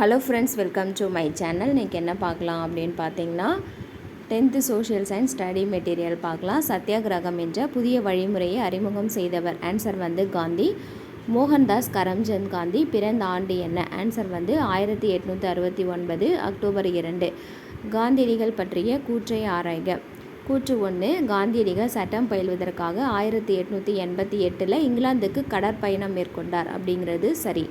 Hello friends welcome to my channel இன்றைக்கி என்ன பார்க்கலாம் அப்படின்னு பார்த்தீங்கன்னா tenth social science study material பார்க்கலாம். சத்தியாகிரகம் என்ற புதிய வழிமுறையை அறிமுகம் செய்தவர் ஆன்சர் வந்து காந்தி. மோகன்தாஸ் கரம்சந்த் காந்தி. பிறந்த ஆண்டு என்ன? ஆன்சர் வந்து ஆயிரத்தி எட்நூற்றி அறுபத்தி ஒன்பது அக்டோபர் இரண்டு. காந்தியடிகள் பற்றிய கூற்றை ஆராய்க. கூற்று ஒன்று காந்தியடிகள் சட்டம் பயில்வதற்காக ஆயிரத்தி எட்நூற்றி எண்பத்தி எட்டில் இங்கிலாந்துக்கு கடற்பயணம் மேற்கொண்டார் அப்படிங்கிறது சரி.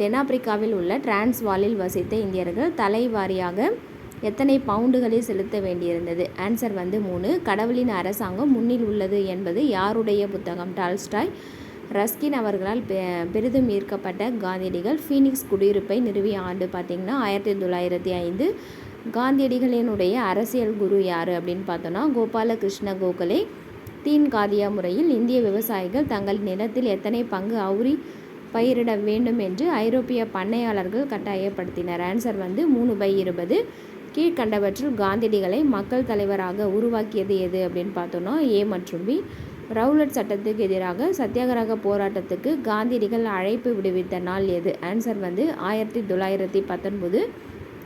தென்னாப்பிரிக்காவில் உள்ள டிரான்ஸ்வாலில் வசித்த இந்தியர்கள் தலைவாரியாக எத்தனை பவுண்டுகளை செலுத்த வேண்டியிருந்தது? ஆன்சர் வந்து மூணு. கடவுளின் அரசாங்கம் முன்னில் உள்ளது என்பது யாருடைய புத்தகம்? டால்ஸ்டாய். ரஸ்கின் அவர்களால் பெரிதும் ஈர்க்கப்பட்ட காந்தியடிகள் ஃபீனிக்ஸ் குடியிருப்பை நிறுவிய ஆண்டு பார்த்திங்கன்னா ஆயிரத்தி தொள்ளாயிரத்தி ஐந்து. காந்தியடிகளினுடைய அரசியல் குரு யார் அப்படின்னு பார்த்தோன்னா கோபாலகிருஷ்ண கோகலே. தீன் காதியா முறையில் இந்திய விவசாயிகள் தங்கள் நிலத்தில் எத்தனை பங்கு அவுரி பயிரிட வேண்டும் என்று ஐரோப்பிய பண்ணையாளர்கள் கட்டாயப்படுத்தினர். ஆன்சர் வந்து மூணு பை இருபது. கீழ்கண்டவற்றில் காந்தியடிகளை மக்கள் தலைவராக உருவாக்கியது எது அப்படின்னு பார்த்தோன்னா ஏ மற்றும் பி. ரவுலட் சட்டத்துக்கு எதிராக சத்தியாகிரக போராட்டத்துக்கு காந்தியடிகள் அழைப்பு விடுவித்த நாள் எது? ஆன்சர் வந்து ஆயிரத்தி தொள்ளாயிரத்தி பத்தொன்பது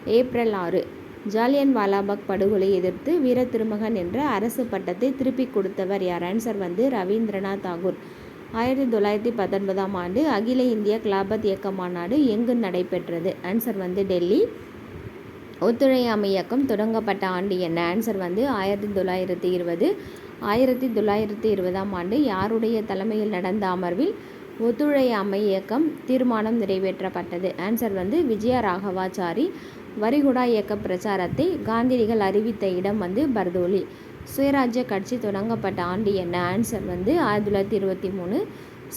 ஏப்ரல் ஆறு. ஜாலியன் வாலாபாக் படுகொலை எதிர்த்து வீர திருமகன் என்ற அரசு பட்டத்தை திருப்பிக் கொடுத்தவர் யார்? ஆன்சர் வந்து ரவீந்திரநாத் தாகூர். ஆயிரத்தி தொள்ளாயிரத்தி பத்தொன்பதாம் ஆண்டு அகில இந்திய கிளாபத் இயக்க மாநாடு எங்கு நடைபெற்றது? ஆன்சர் வந்து டெல்லி. ஒத்துழையாமை இயக்கம் தொடங்கப்பட்ட ஆண்டு என்ன? ஆன்சர் வந்து ஆயிரத்தி தொள்ளாயிரத்தி இருபது. ஆயிரத்தி தொள்ளாயிரத்தி இருபதாம் ஆண்டு யாருடைய தலைமையில் நடந்த அமர்வில் ஒத்துழையாமை இயக்கம் தீர்மானம் நிறைவேற்றப்பட்டது? ஆன்சர் வந்து விஜய ராகவாச்சாரி. வரிகுடா இயக்க பிரச்சாரத்தை காந்திரிகள் அறிவித்த இடம் வந்து பர்தோலி. சுயராஜ்ய கட்சி தொடங்கப்பட்ட ஆண்டு என்ன? ஆன்சர் வந்து ஆயிரத்தி தொள்ளாயிரத்தி இருபத்தி மூணு.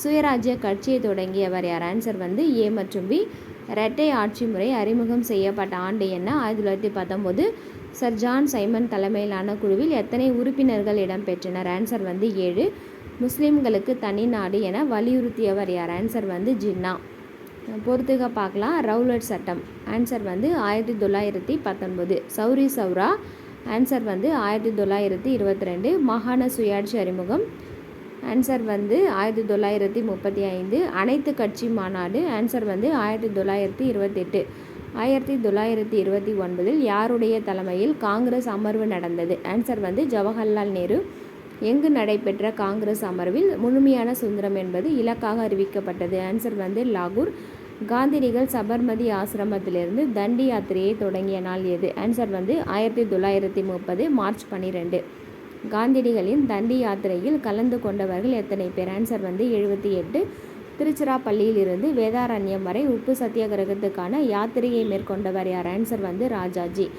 சுயராஜ்ய கட்சியை தொடங்கியவர் யார்? ஆன்சர் வந்து ஏ மற்றும் பி. இரட்டை ஆட்சி முறை அறிமுகம் செய்யப்பட்ட ஆண்டு என்ன? ஆயிரத்தி தொள்ளாயிரத்தி பத்தொம்போது. சர் ஜான் சைமன் தலைமையிலான குழுவில் எத்தனை உறுப்பினர்கள் இடம்பெற்றனர் ஆன்சர் வந்து ஏழு. முஸ்லிம்களுக்கு தனி நாடு என வலியுறுத்தியவர் யார்? ஆன்சர் வந்து ஜின்னா. பொறுத்துக பார்க்கலாம். ரவுலட் சட்டம். ஆன்சர் வந்து ஆயிரத்தி தொள்ளாயிரத்தி பத்தொன்பது. சௌரி சௌரா ஆன்சர் வந்து ஆயிரத்தி தொள்ளாயிரத்தி இருபத்தி ரெண்டு மாகாண சுயாட்சி அறிமுகம். ஆன்சர் வந்து ஆயிரத்தி தொள்ளாயிரத்தி முப்பத்தி ஐந்து அனைத்து கட்சி மாநாடு. ஆன்சர் வந்து ஆயிரத்தி தொள்ளாயிரத்தி இருபத்தெட்டு. ஆயிரத்தி தொள்ளாயிரத்தி இருபத்தி ஒன்பதில் யாருடைய தலைமையில் காங்கிரஸ் அமர்வு நடந்தது? ஆன்சர் வந்து ஜவஹர்லால் நேரு. எங்கு நடைபெற்ற காங்கிரஸ் அமர்வில் முழுமையான சுதந்திரம் என்பது இலக்காக அறிவிக்கப்பட்டது. ஆன்சர் வந்து லாகூர். காந்திரிகள் சபர்மதி ஆசிரமத்திலிருந்து தண்டி யாத்திரையை தொடங்கிய நாள் எது? ஆன்சர் வந்து ஆயிரத்தி தொள்ளாயிரத்தி முப்பது மார்ச் பன்னிரெண்டு காந்திடிகளின் தண்டி யாத்திரையில் கலந்து கொண்டவர்கள் எத்தனை பேர்? ஆன்சர் வந்து எழுபத்தி எட்டு. திருச்சிராப்பள்ளியிலிருந்து வேதாரண்யம் வரை உப்பு சத்தியாகிரகத்துக்கான யாத்திரையை மேற்கொண்டவர் யார்? ஆன்சர் வந்து ராஜாஜி.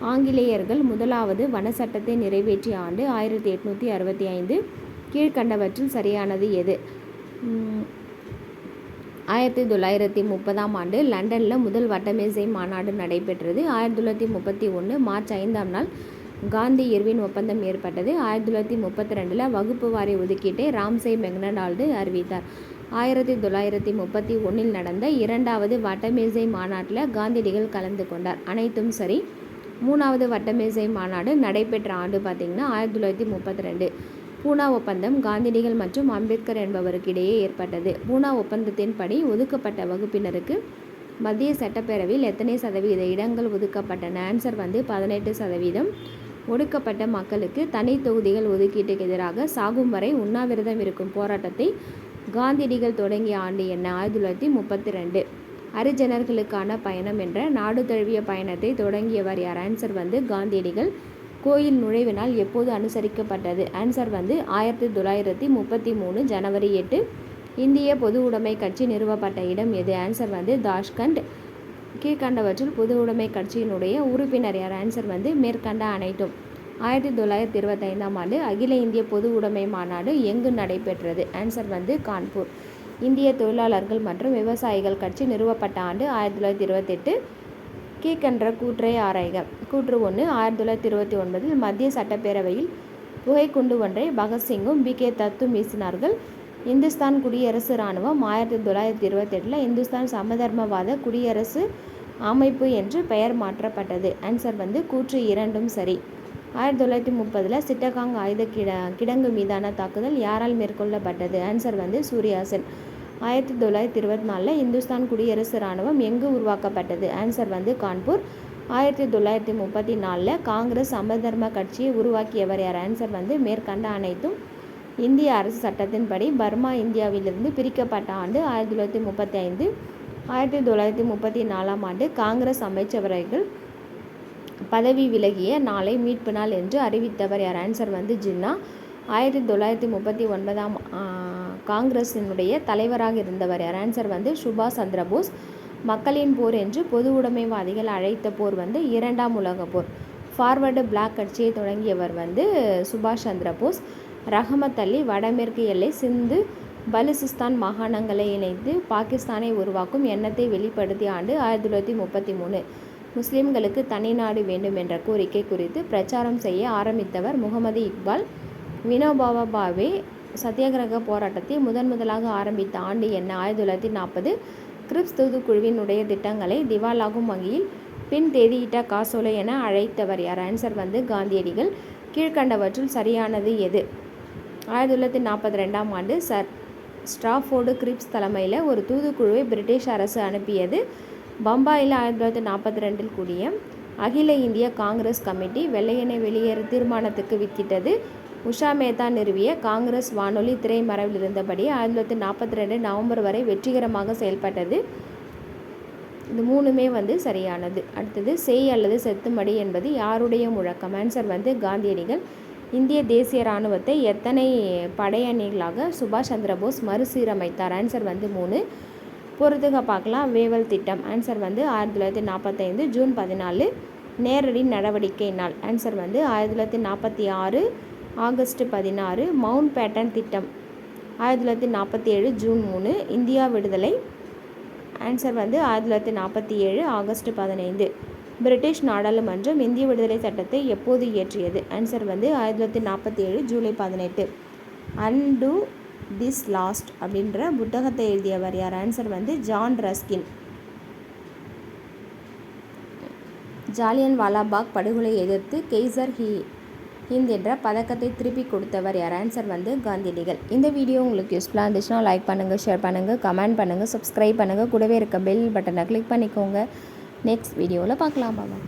ஆங்கிலேயர்கள் முதலாவது வன சட்டத்தை நிறைவேற்றிய ஆண்டு ஆயிரத்தி எட்நூற்றி அறுபத்தி ஐந்து. கீழ்கண்டவற்றில் சரியானது எது? ஆயிரத்தி தொள்ளாயிரத்தி முப்பதாம் ஆண்டு லண்டனில் முதல் வட்டமேசை மாநாடு நடைபெற்றது. ஆயிரத்தி தொள்ளாயிரத்தி முப்பத்தி ஒன்று மார்ச் ஐந்தாம் நாள் காந்தி இர்வின் ஒப்பந்தம் ஏற்பட்டது. ஆயிரத்தி தொள்ளாயிரத்தி முப்பத்தி ரெண்டில் வகுப்பு வாரி ஒதுக்கீட்டை ராம்சே மெக்னடால்டு அறிவித்தார். ஆயிரத்தி தொள்ளாயிரத்தி முப்பத்தி ஒன்றில் நடந்த இரண்டாவது வட்டமேசை மாநாட்டில் காந்தியடிகள் கலந்து கொண்டார். அனைத்தும் சரி மூணாவது வட்டமேசை மாநாடு நடைபெற்ற ஆண்டு பார்த்திங்கன்னா ஆயிரத்தி தொள்ளாயிரத்தி முப்பத்தி ரெண்டு. பூனா ஒப்பந்தம் காந்தியடிகள் மற்றும் அம்பேத்கர் என்பவருக்கிடையே ஏற்பட்டது. பூனா ஒப்பந்தத்தின்படி ஒதுக்கப்பட்ட வகுப்பினருக்கு மத்திய சட்டப்பேரவையில் எத்தனை சதவீத இடங்கள் ஒதுக்கப்பட்டன? ஆன்சர் வந்து பதினெட்டு சதவீதம். ஒடுக்கப்பட்ட மக்களுக்கு தனி தொகுதிகள் ஒதுக்கீட்டுக்கு எதிராக சாகும் வரை உண்ணாவிரதம் இருக்கும் போராட்டத்தை காந்தியடிகள் தொடங்கிய ஆண்டு என்ன? ஆயிரத்தி தொள்ளாயிரத்தி முப்பத்தி ரெண்டு ஹரிஜனர்களுக்கான பயணம் என்ற நாடு தழுவிய பயணத்தை தொடங்கியவர் யார்? ஆன்சர் வந்து காந்தியடிகள். கோயில் நுழைவு நாள் எப்போது அனுசரிக்கப்பட்டது? ஆன்சர் வந்து ஆயிரத்தி தொள்ளாயிரத்தி முப்பத்தி மூணு ஜனவரி எட்டு. இந்திய பொது உடைமை கட்சி நிறுவப்பட்ட இடம் எது? ஆன்சர் வந்து தாஷ்கண்ட். கீழ்கண்டவற்றில் பொது உடைமை கட்சியினுடைய உறுப்பினர் யார்? ஆன்சர் வந்து மேற்கண்ட அனைத்தும். ஆயிரத்தி தொள்ளாயிரத்தி இருபத்தைந்தாம் ஆண்டு அகில இந்திய பொது உடைமை மாநாடு எங்கு நடைபெற்றது? ஆன்சர் வந்து கான்பூர். இந்திய தொழிலாளர்கள் மற்றும் விவசாயிகள் கட்சி நிறுவப்பட்ட ஆண்டு ஆயிரத்தி தொள்ளாயிரத்தி இருபத்தெட்டு. கீழ்கன்ற கூற்றை ஆராய்க. கூற்று ஒன்று ஆயிரத்தி தொள்ளாயிரத்தி இருபத்தி ஒன்பதில் மத்திய சட்டப்பேரவையில் புகைக்குண்டு ஒன்றை பகத்சிங்கும் பி. கே. தத்தும் வீசினார்கள். இந்துஸ்தான் குடியரசு இராணுவம் ஆயிரத்தி தொள்ளாயிரத்தி இருபத்தெட்டில் இந்துஸ்தான் சமதர்மவாத குடியரசு அமைப்பு என்று பெயர் மாற்றப்பட்டது. ஆன்சர் வந்து கூற்று இரண்டும் சரி. ஆயிரத்தி தொள்ளாயிரத்தி முப்பதில் சிட்டகாங் ஆயுத கிட கிடங்கு மீதான தாக்குதல் யாரால் மேற்கொள்ளப்பட்டது? ஆன்சர் வந்து சூர்யாசன். ஆயிரத்தி தொள்ளாயிரத்தி இருபத்தி நாலில் இந்துஸ்தான் குடியரசு இராணுவம் எங்கு உருவாக்கப்பட்டது? ஆன்சர் வந்து கான்பூர். ஆயிரத்தி தொள்ளாயிரத்தி முப்பத்தி நாலில் காங்கிரஸ் சமதர்ம கட்சியை உருவாக்கியவர் யார்? ஆன்சர் வந்து மேற்கண்ட அனைத்தும் இந்திய அரசு சட்டத்தின்படி பர்மா இந்தியாவிலிருந்து பிரிக்கப்பட்ட ஆண்டு ஆயிரத்தி தொள்ளாயிரத்தி முப்பத்தி ஐந்து ஆயிரத்தி தொள்ளாயிரத்தி முப்பத்தி நாலாம் ஆண்டு காங்கிரஸ் அமைச்சரவைகள் பதவி விலகிய நாளை மீட்பு நாள் என்று அறிவித்தவர் யார்? ஆன்சர் வந்து ஜின்னா. ஆயிரத்தி தொள்ளாயிரத்தி முப்பத்தி ஒன்பதாம் காங்கிரஸினுடைய தலைவராக இருந்தவர் யார்? ஆன்சர் வந்து சுபாஷ் சந்திரபோஸ் மக்களின் போர் என்று பொது உடைமைவாதிகள் அழைத்த போர் வந்து இரண்டாம் உலக போர். ஃபார்வர்டு பிளாக் கட்சியை தொடங்கியவர் வந்து சுபாஷ் சந்திரபோஸ் ரஹமத் அலி வடமேற்கு எல்லை சிந்து பலுசிஸ்தான் மாகாணங்களை இணைத்து பாகிஸ்தானை உருவாக்கும் எண்ணத்தை வெளிப்படுத்திய ஆண்டு ஆயிரத்தி தொள்ளாயிரத்தி முப்பத்தி மூணு. முஸ்லிம்களுக்கு தனிநாடு வேண்டும் என்ற கோரிக்கை குறித்து பிரச்சாரம் செய்ய ஆரம்பித்தவர் முகமது இக்பால். வினோபாவா பாவே சத்தியாகிரக போராட்டத்தை முதன் முதலாக ஆரம்பித்த ஆண்டு என்ன? ஆயிரத்தி தொள்ளாயிரத்தி நாற்பது கிரிப்ஸ் தூதுக்குழுவினுடைய திட்டங்களை திவாலாகும் வகையில் பின் தேதியிட்ட காசோலை என அழைத்தவர் யார்? ஆன்சர் வந்து காந்தியடிகள். கீழ்கண்டவற்றுள் சரியானது எது? ஆயிரத்தி தொள்ளாயிரத்தி நாற்பத்தி ரெண்டாம் ஆண்டு சர் ஸ்டாஃபோர்டு கிரிப்ஸ் தலைமையில் ஒரு தூதுக்குழுவை பிரிட்டிஷ் அரசு அனுப்பியது. பம்பாயில் ஆயிரத்தி தொள்ளாயிரத்தி நாற்பத்தி ரெண்டில் கூடிய அகில இந்திய காங்கிரஸ் கமிட்டி வெள்ளையனை வெளியேறு தீர்மானத்துக்கு வித்திட்டது. உஷா மேத்தா நிறுவிய காங்கிரஸ் வானொலி திரைமறைவில் இருந்தபடி ஆயிரத்தி தொள்ளாயிரத்தி நாற்பத்தி ரெண்டு நவம்பர் வரை வெற்றிகரமாக செயல்பட்டது. இது மூணுமே வந்து சரியானது. அடுத்தது செய் அல்லது செத்துமடி என்பது யாருடைய முழக்கம்? ஆன்சர் வந்து காந்தியடிகள். இந்திய தேசிய இராணுவத்தை எத்தனை படையணிகளாக சுபாஷ் சந்திரபோஸ் மறுசீரமைத்தார்? ஆன்சர் வந்து மூணு. பொறுத்துக பார்க்கலாம். வேவல் திட்டம். ஆன்சர் வந்து ஆயிரத்தி தொள்ளாயிரத்தி நாற்பத்தைந்து ஜூன் பதினாலு. நேரடி நடவடிக்கை நாள். ஆன்சர் வந்து ஆயிரத்தி தொள்ளாயிரத்தி நாற்பத்தி ஆறு ஆகஸ்ட் பதினாறு மவுண்ட் பேட்டன் திட்டம். ஆயிரத்தி தொள்ளாயிரத்தி நாற்பத்தி ஏழு ஜூன் மூணு இந்தியா விடுதலை. ஆன்சர் வந்து ஆயிரத்தி தொள்ளாயிரத்தி நாற்பத்தி ஏழு ஆகஸ்ட் பதினைந்து. பிரிட்டிஷ் நாடாளுமன்றம் இந்திய விடுதலை சட்டத்தை எப்போது இயற்றியது? ஆன்சர் வந்து ஆயிரத்தி தொள்ளாயிரத்தி நாற்பத்தி ஏழு ஜூலை பதினெட்டு. அன்டு திஸ் லாஸ்ட் அப்படின்ற புத்தகத்தை எழுதியவர் யார்? ஆன்சர் வந்து ஜான் ரஸ்கின். ஜாலியன் வாலாபாக் படுகொலை எதிர்த்து கெய்சர் ஹி ஹிந்த் என்ற பதக்கத்தை திருப்பி கொடுத்தவர் யார்? ஆன்சர் வந்து காந்தியடிகள். இந்த வீடியோ உங்களுக்கு யூஸ்ஃபுல்லாக இருந்துச்சுன்னா லைக் பண்ணுங்கள் ஷேர் பண்ணுங்கள் கமெண்ட் பண்ணுங்கள் சப்ஸ்கிரைப் பண்ணுங்கள் கூடவே இருக்க பெல் பட்டனை கிளிக் பண்ணிக்கோங்க. நெக்ஸ்ட் வீடியோவில் பார்க்கலாம். பாபா